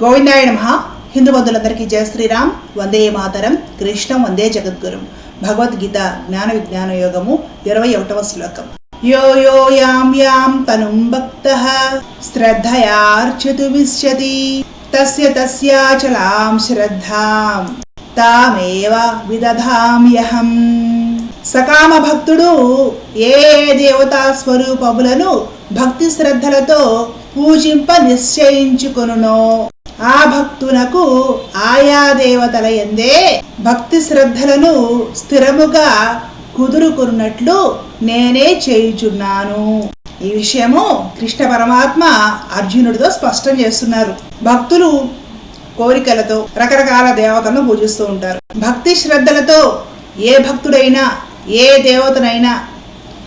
గోవిందాయ నమ. హిందూ బంధులందరికీ జయ శ్రీరామ్. వందే మాతరం. కృష్ణం వందే జగద్గురు. భగవద్గీత జ్ఞాన విజ్ఞాన యోగము ఇరవై ఒకటవ శ్లోకం. యో యో యాం యాం తనుం భక్త. శ్రద్ధయార్చితుమిష్యతి తస్య తస్యాచలాం శ్రద్ధాం. తామేవ విదధామ్యహం సకామ భక్తుడు ఏ దేవతా స్వరూపములను భక్తి శ్రద్ధలతో పూజింప నిశ్చయించుకొనునో. ఆ భక్తునకు ఆయా దేవతల ఎందే భక్తి శ్రద్ధలను స్థిరముగా కుదురుకున్నట్లు నేనే చేయుచున్నాను. ఈ విషయము కృష్ణ పరమాత్మ అర్జునుడితో స్పష్టం చేస్తున్నారు. భక్తులు కోరికలతో రకరకాల దేవతలను పూజిస్తూ ఉంటారు. భక్తి శ్రద్ధలతో ఏ భక్తుడైనా ఏ దేవతనైనా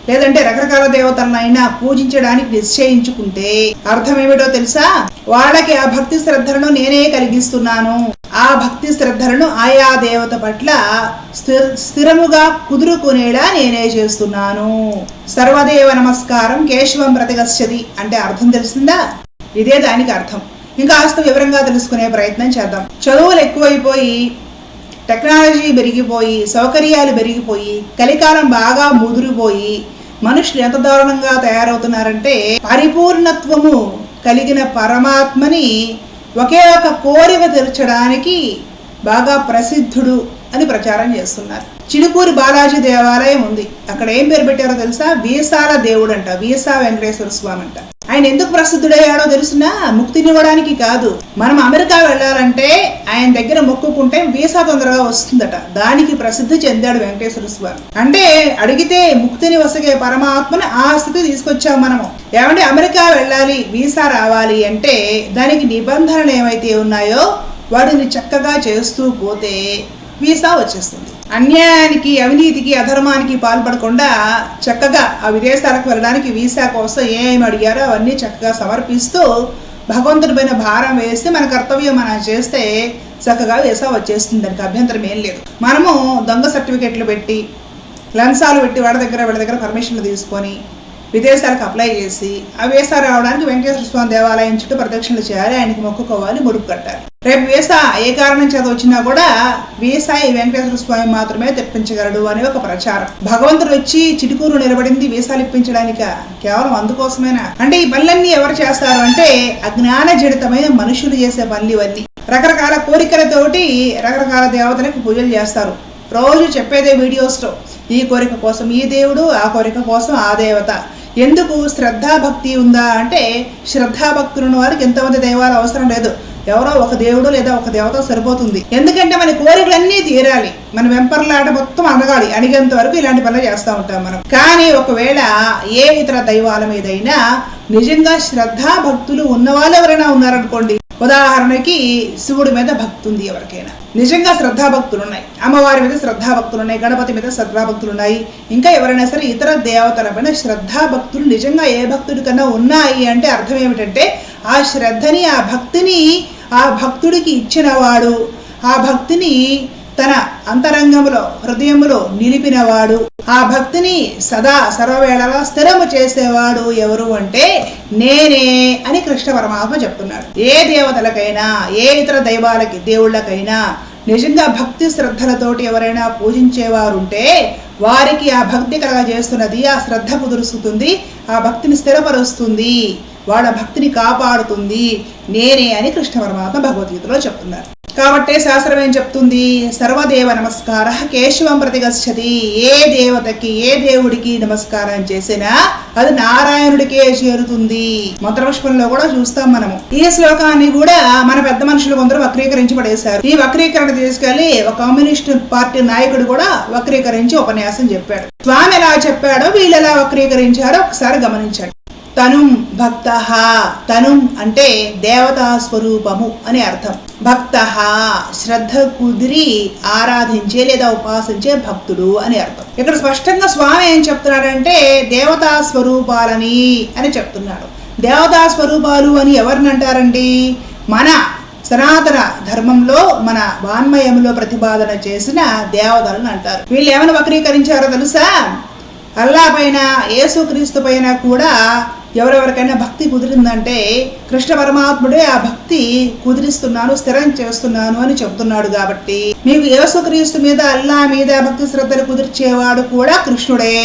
లేదంటే రకరకాల దేవతలనైనా పూజించడానికి నిశ్చయించుకుంటే అర్థం ఏమిటో తెలుసా? వాళ్ళకి ఆ భక్తి శ్రద్ధలను నేనే కలిగిస్తున్నాను. ఆ భక్తి శ్రద్ధలను ఆయా దేవత పట్ల స్థిరముగా కుదురుకునేలా నేనే చేస్తున్నాను. సర్వదేవ నమస్కారం కేశవం ప్రతిగచ్చది అంటే అర్థం తెలిసిందా? ఇదే దానికి అర్థం. ఇంకా కాస్త వివరంగా తెలుసుకునే ప్రయత్నం చేద్దాం. చదువులు ఎక్కువైపోయి టెక్నాలజీ పెరిగిపోయి సౌకర్యాలు పెరిగిపోయి కలికాలం బాగా ముదిరిపోయి మనుషులు ఎంత దారుణంగా తయారవుతున్నారంటే పరిపూర్ణత్వము కలిగిన పరమాత్మని ఒకే ఒక కోరిక తెరచడానికి బాగా ప్రసిద్ధుడు అని ప్రచారం చేస్తున్నారు. చిలుకూరి బాలాజీ దేవాలయం ఉంది. అక్కడ ఏం పేరు పెట్టారో తెలుసా? వీసాల దేవుడు అంట వీసా వెంకటేశ్వర స్వామి అంట. ఆయన ఎందుకు ప్రసిద్ధుడయ్యాడో తెలుసునా? ముక్తినివ్వడానికి కాదు. మనం అమెరికా వెళ్ళాలంటే ఆయన దగ్గర మొక్కుకుంటే వీసా తొందరగా వస్తుందట. దానికి ప్రసిద్ధి చెందాడు వెంకటేశ్వర స్వామి. అంటే అడిగితే ముక్తిని వసగే పరమాత్మని ఆ స్థితి తీసుకొచ్చాం మనము. ఏమంటే అమెరికా వెళ్ళాలి వీసా రావాలి అంటే దానికి నిబంధనలు ఏమైతే ఉన్నాయో వాటిని చక్కగా చేస్తూ పోతే వీసా వచ్చేస్తుంది. అన్యాయానికి అవినీతికి అధర్మానికి పాల్పడకుండా చక్కగా ఆ విదేశాలకు వెళ్ళడానికి వీసా కోసం ఏమి అడిగారో అవన్నీ చక్కగా సమర్పిస్తూ భగవంతుడి పైన భారం వేసి మన కర్తవ్యం మనం చేస్తే చక్కగా వీసా వచ్చేస్తుంది. దానికి అభ్యంతరం ఏం లేదు. మనము దొంగ సర్టిఫికెట్లు పెట్టి లంచాలు పెట్టి వాడి దగ్గర వీళ్ళ దగ్గర పర్మిషన్లు తీసుకొని విదేశాలకు అప్లై చేసి ఆ వీసా రావడానికి వెంకటేశ్వర స్వామి దేవాలయం చుట్టూ ప్రదక్షిణలు చేయాలి ఆయనకి మొక్కుకోవాలి ముడుపు కట్టాలి. రేపు వీసా ఏ కారణం చేత వచ్చినా కూడా వీసా ఈ వెంకటేశ్వర స్వామి మాత్రమే తెప్పించగలడు అనే ఒక ప్రచారం. భగవంతుడు వచ్చి చిటుకూరు నిలబడింది వీసాలు ఇప్పించడానిక. కేవలం అందుకోసమేనా? అంటే ఈ పనులన్నీ ఎవరు చేస్తారు అంటే అజ్ఞాన జడితమైన మనుషులు చేసే పనులు ఇవన్నీ. రకరకాల కోరికలతోటి రకరకాల దేవతలకు పూజలు చేస్తారు. రోజు చెప్పేదే వీడియోస్లో ఈ కోరిక కోసం ఈ దేవుడు ఆ కోరిక కోసం ఆ దేవత. ఎందుకు శ్రద్ధాభక్తి ఉందా అంటే శ్రద్ధాభక్తులు ఉన్న వారికి ఎంతమంది దైవాలు అవసరం లేదు. ఎవరో ఒక దేవుడు లేదా ఒక దేవత సరిపోతుంది. ఎందుకంటే మన కోరికలన్నీ తీరాలి. మన వెంపర్లాట మొత్తం అనగాలి అడిగేంత వరకు ఇలాంటి పనులు చేస్తూ ఉంటాం మనం. కానీ ఒకవేళ ఏ ఇతర దైవాల మీదైనా నిజంగా శ్రద్ధాభక్తులు ఉన్న వాళ్ళు ఎవరైనా ఉన్నారనుకోండి ఉదాహరణకి శివుడి మీద భక్తి ఉంది ఎవరికైనా. నిజంగా శ్రద్ధాభక్తులు ఉన్నాయి అమ్మవారి మీద శ్రద్ధాభక్తులు ఉన్నాయి గణపతి మీద శ్రద్ధాభక్తులు ఉన్నాయి ఇంకా ఎవరైనా సరే ఇతర దేవతల పైన శ్రద్ధాభక్తులు నిజంగా ఏ భక్తుడి కన్నా ఉన్నాయి అంటే అర్థం ఏమిటంటే ఆ శ్రద్ధని ఆ భక్తిని ఆ భక్తుడికి ఇచ్చినవాడు ఆ భక్తిని తన అంతరంగములో హృదయములో నిలిపినవాడు. ఆ భక్తిని సదా సర్వవేళలా స్థిరము చేసేవాడు ఎవరు అంటే నేనే అని కృష్ణ పరమాత్మ చెప్తున్నాడు. ఏ దేవతలకైనా ఏ ఇతర దైవాలకి దేవుళ్ళకైనా నిజంగా భక్తి శ్రద్ధలతోటి ఎవరైనా పూజించేవారుంటే వారికి ఆ భక్తి కలగజేస్తున్నది ఆ శ్రద్ధ కుదురుస్తుంది ఆ భక్తిని స్థిరపరుస్తుంది వాళ్ళ భక్తిని కాపాడుతుంది నేనే అని కృష్ణ పరమాత్మ భగవద్గీతలో చెప్తున్నారు. కాబట్టి శాస్త్రం ఏం చెప్తుంది? సర్వదేవ నమస్కార కేశవం ప్రతిగచ్చది ఏ దేవతకి ఏ దేవుడికి నమస్కారం చేసినా అది నారాయణుడికే చేరుతుంది. మంత్రపుష్పంలో కూడా చూస్తాం మనము. ఈ శ్లోకాన్ని కూడా మన పెద్ద మనుషులు కొందరు వక్రీకరించి పడేశారు ఈ వక్రీకరణ తీసుకెళ్ళి ఒక కమ్యూనిస్ట్ పార్టీ నాయకుడు కూడా వక్రీకరించి ఉపన్యాసం చెప్పాడు. స్వామి ఎలా చెప్పాడో వీళ్ళు ఎలా వక్రీకరించారో ఒకసారి గమనించండి. తనుం భక్త. తనుం అంటే దేవతా స్వరూపము అని అర్థం. భక్త శ్రద్ధ కుదిరి ఆరాధించే లేదా ఉపాసించే భక్తుడు అని అర్థం. ఇక్కడ స్పష్టంగా స్వామి ఏం చెప్తున్నాడంటే దేవతా స్వరూపాలని అని చెప్తున్నాడు. దేవతా స్వరూపాలు అని ఎవరిని అంటారండి? మన సనాతన ధర్మంలో మన వాన్మయంలో ప్రతిపాదన చేసిన దేవతలను అంటారు. వీళ్ళు ఏమైనా వక్రీకరించారో తెలుసా? అల్లా పైన యేసుక్రీస్తు పైన కూడా ఎవరెవరికైనా భక్తి కుదిరిందంటే కృష్ణ పరమాత్ముడే ఆ భక్తి కుదిరిస్తున్నాను స్థిరం చేస్తున్నాను అని చెబుతున్నాడు కాబట్టి మీకు యేసుక్రీస్తు మీద అల్లా మీద భక్తి శ్రద్ధలు కుదిర్చేవాడు కూడా కృష్ణుడే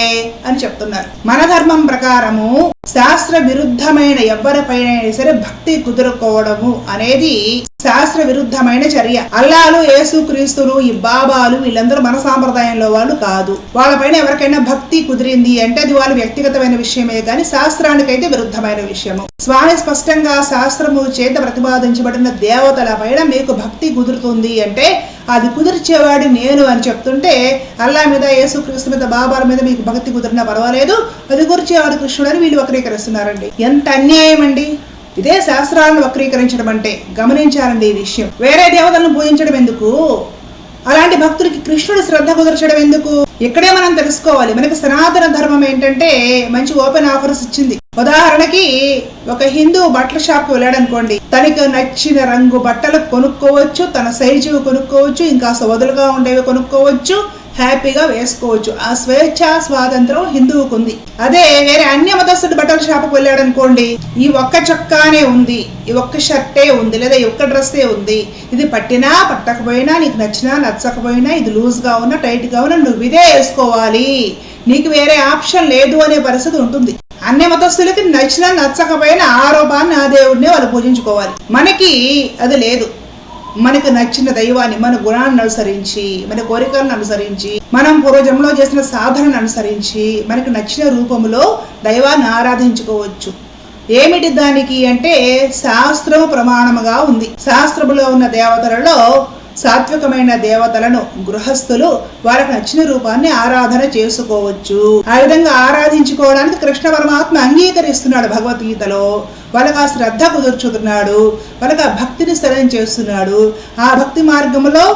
అని చెప్తున్నారు. మన ధర్మం ప్రకారము శాస్త్ర విరుద్ధమైన ఎవరిపైన సరే భక్తి కుదురుకోవడము అనేది శాస్త్ర విరుద్ధమైన చర్య అల్లాలు యేసుక్రీస్తులు ఈ బాబాలు వీళ్ళందరూ మన సాంప్రదాయంలో వాళ్ళు కాదు. వాళ్ళపైన ఎవరికైనా భక్తి కుదిరింది అంటే అది వాళ్ళ వ్యక్తిగతమైన విషయమే కానీ శాస్త్రానికైతే విరుద్ధమైన విషయము. స్వామి స్పష్టంగా శాస్త్రము చేత ప్రతిపాదించబడిన దేవతల పైన మీకు భక్తి కుదురుతుంది అంటే అది కుదిర్చేవాడు నేను అని చెప్తుంటే అల్లా మీద యేసుక్రీస్తు మీద బాబాల మీద మీకు భక్తి కుదిరినా పర్వాలేదు. అది కుదిర్చేవాడు కృష్ణుడు అని వీళ్ళు వక్రీకరిస్తున్నారండి. ఎంత అన్యాయం అండి ఇదే శాస్త్రాలను వక్రీకరించడం అంటే గమనించాలండి ఈ విషయం. వేరే దేవతలను పూజించడం ఎందుకు? అలాంటి భక్తుడికి కృష్ణుడు శ్రద్ధ కుదర్చడం ఎందుకు? ఇక్కడే మనం తెలుసుకోవాలి. మనకి సనాతన ధర్మం ఏంటంటే మంచి ఓపెన్ ఆఫర్స్ ఇచ్చింది. ఉదాహరణకి ఒక హిందూ బట్టల షాప్ వెళ్ళాడు అనుకోండి తనకి నచ్చిన రంగు బట్టలు కొనుక్కోవచ్చు తన సైజు కొనుక్కోవచ్చు ఇంకా వదులుగా ఉండేవి కొనుక్కోవచ్చు. హ్యాపీగా వేసుకోవచ్చు. ఆ స్వేచ్ఛ స్వాతంత్రం హిందువుకు ఉంది అదే వేరే అన్య మతస్థుడు బట్టల షాపుకు వెళ్ళాడు అనుకోండి ఈ ఒక్క చొక్కానే ఉంది ఈ ఒక్క షర్టే ఉంది లేదా ఈ ఒక్క డ్రెస్సే ఉంది. ఇది పట్టినా పట్టకపోయినా నీకు నచ్చినా నచ్చకపోయినా ఇది లూజ్గా ఉన్నా టైట్గా ఉన్నా నువ్వు ఇదే వేసుకోవాలి. నీకు వేరే ఆప్షన్ లేదు అనే పరిస్థితి ఉంటుంది. అన్ని మతస్థులకి నచ్చినా నచ్చకపోయినా ఆరోపాన్ని ఆ దేవుడిని వాళ్ళు పూజించుకోవాలి. మనకి అది లేదు. మనకు నచ్చిన దైవాన్ని మన గుణాన్ని అనుసరించి మన కోరికలను అనుసరించి మనం పూర్వజంలో చేసిన సాధనను అనుసరించి మనకు నచ్చిన రూపంలో దైవాన్ని ఆరాధించుకోవచ్చు. ఏమిటి దానికి అంటే శాస్త్రము ప్రమాణముగా ఉంది. శాస్త్రములో ఉన్న దేవతలలో సాత్వికమైన దేవతలను గృహస్థులు వారికి నచ్చిన రూపాన్ని ఆరాధన చేసుకోవచ్చు. ఆ విధంగా ఆరాధించుకోవడానికి కృష్ణ పరమాత్మ అంగీకరిస్తున్నాడు భగవద్గీతలో. వాళ్ళకి ఆ శ్రద్ధ కుదుర్చుతున్నాడు. వాళ్ళకి ఆ భక్తిని స్థలం చేస్తున్నాడు. ఆ భక్తి మార్గంలో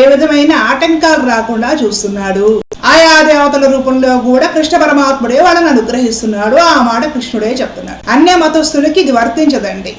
ఏ విధమైన ఆటంకాలు రాకుండా చూస్తున్నాడు. ఆయా దేవతల రూపంలో కూడా కృష్ణ పరమాత్ముడే వాళ్ళని అనుగ్రహిస్తున్నాడు. ఆ మాట కృష్ణుడే చెప్తున్నాడు. అన్య మతస్థులకి ఇది వర్తించదండి.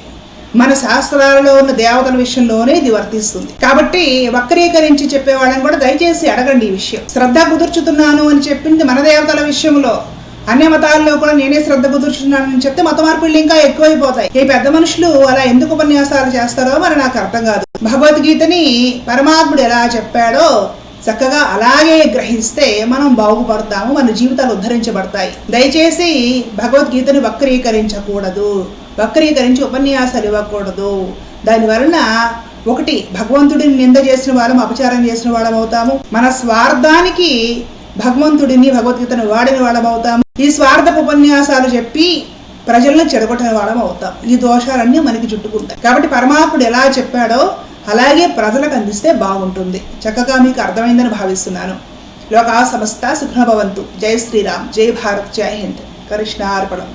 మన శాస్త్రాలలో ఉన్న దేవతల విషయంలోనే ఇది వర్తిస్తుంది. కాబట్టి వక్రీకరించి చెప్పేవాళ్ళని కూడా దయచేసి అడగండి ఈ విషయం. శ్రద్ధ కుదుర్చుతున్నాను అని చెప్పింది మన దేవతల విషయంలో. అన్ని మతాల్లో కూడా నేనే శ్రద్ధ కుదుర్చున్నానని చెప్తే మత మార్పులు ఇంకా ఎక్కువైపోతాయి. ఈ పెద్ద మనుషులు అలా ఎందుకు ఉపన్యాసాలు చేస్తారో మరి నాకు అర్థం కాదు. భగవద్గీతని పరమాత్ముడు ఎలా చెప్పాడో చక్కగా అలాగే గ్రహిస్తే మనం బాగుపడతాము మన జీవితాలు ఉద్ధరించబడతాయి. దయచేసి భగవద్గీతని వక్రీకరించకూడదు. వక్రీకరించి ఉపన్యాసాలు ఇవ్వకూడదు. దాని వలన ఒకటి భగవంతుడిని నింద చేసిన వాళ్ళం అపచారం చేసిన వాళ్ళం అవుతాము. మన స్వార్థానికి భగవంతుడిని భగవద్గీతను వాడిన వాళ్ళం అవుతాము. ఈ స్వార్థపు ఉపన్యాసాలు చెప్పి ప్రజలను చెడగొట్టిన వాళ్ళం అవుతాం. ఈ దోషాలన్నీ మనకి చుట్టుకుంటాయి. కాబట్టి పరమాత్ముడు ఎలా చెప్పాడో అలాగే ప్రజలకు అందిస్తే బాగుంటుంది. చక్కగా మీకు అర్థమైందని భావిస్తున్నాను. లోకా సమస్త సుఖ్నభవంతు జై శ్రీరామ్. జై భారత్. జై హింద్. కృష్ణార్పణం.